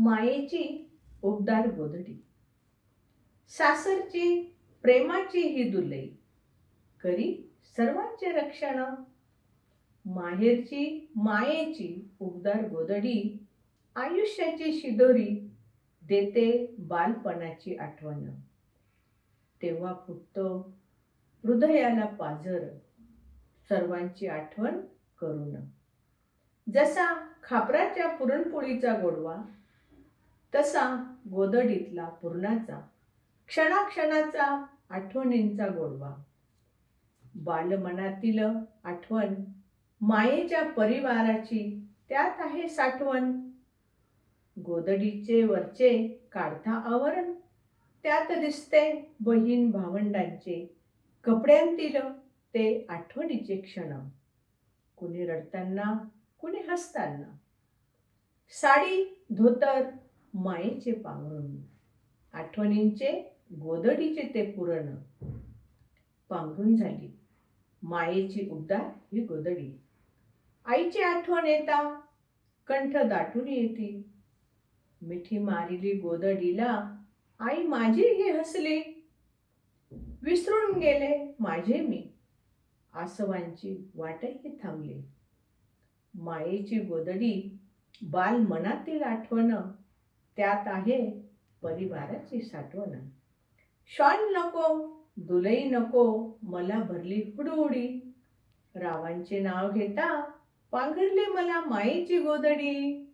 मायेची उबदार गोधडी सासरची प्रेमाची ही दुलई. करी सर्वांचे रक्षण. माहेरची मायेची उबदार गोधडी आयुष्याची शिदोरी देते बालपणाची आठवण. तेव्हा फुटतो हृदयाला पाझर सर्वांची आठवण करून. जसा खापराच्या पुरणपोळीचा गोडवा तसा गोदडीतला पूर्णाचा क्षणाक्षणाचा आठवणींचा गोडवा. बालमनातील आठवण मायेच्या परिवाराची त्यात आहे साठवण. गोदडीचे वरचे काढता आवरण त्यात दिसते बहीण भावंडांचे. कपड्यांतील ते आठवणीचे क्षण. कुणी रडताना कुणी हसताना. साडी धोतर मायेचे पांघरून आठवणींचे गोदडीचे ते पुरण. पांघरून झाली. मायेची उड्डार ही गोदडी आईची आठवण येता. कंठ दाटून येते. मिठी मारिली गोदडीला आई माझीही हसली. विसरून गेले माझे मी. आसवांची वाटही थांबली. मायेची गोदडी बाल मनातील आठवणं. त्यात आहे परिवाराची साठवण. श्वान नको दुलई नको मला भरली हुडहुडी. रावांचे नाव घेता पांघरली मला माईची गोदडी